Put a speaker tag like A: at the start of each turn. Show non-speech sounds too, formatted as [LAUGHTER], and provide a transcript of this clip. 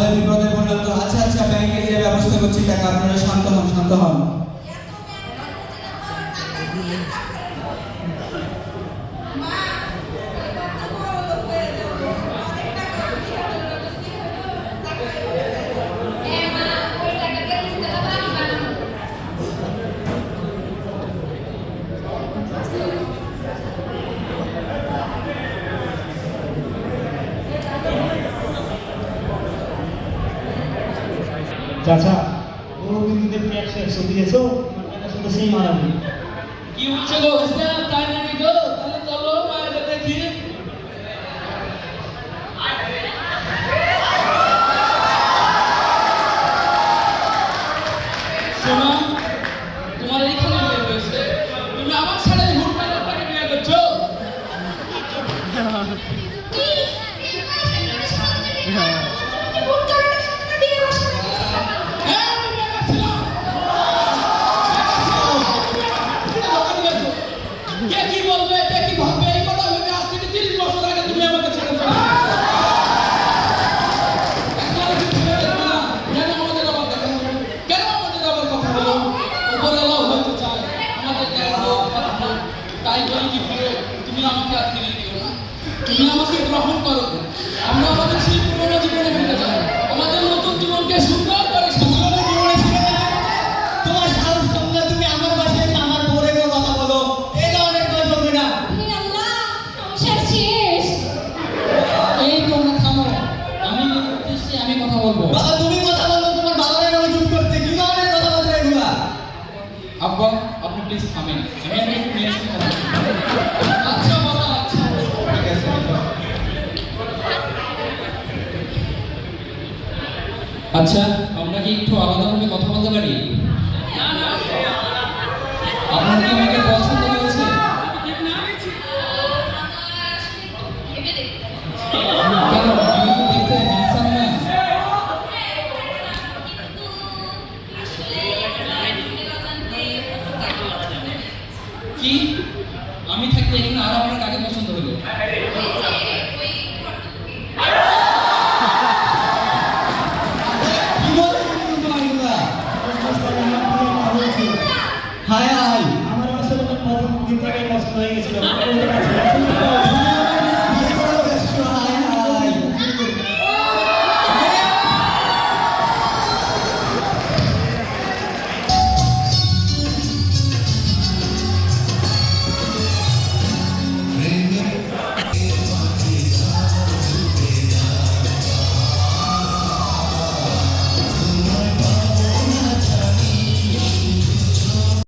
A: তাদের বিপদে বললাম তো আচ্ছা আচ্ছা ব্যাংকে গিয়ে ব্যবস্থা করছি, টাকা আপনারা শান্ত হন শান্ত হন।
B: মা চাচা তুমি একশো একশো দিয়েছ শুধু সেই মারাবি
C: কি উঠছে গো ইসলাম তাই নাকি গো? তাহলে চলো বাইরে দেখি। শোনো তোমার এইখানে বিয়ে হয়েছে। তুমি আমার ছাড়া এই হুটকা লোকটাকে বিয়ে করছ। [LAUGHS] হ্যাঁ। প্রিয়, তুমি আমাকে না। তুমি আমাকে গ্রহণ করো আমরা আমাদের সেই পুরোনো জীবনে ফিরে আমাদের নতুন জীবনকে সুন্দর করে
A: তোমার না তুমি আমার আমার কথা না
C: এই তোমরা আমি আমি কথা বলব আচ্ছা আমরা কি একটু আলাদাভাবে কথা বলতে পারি? আপনার কি আমাকে পছন্দ হয়েছে কি? আমি থাকতে এখানে আর আপনার
B: que ninguém mais conhece, meu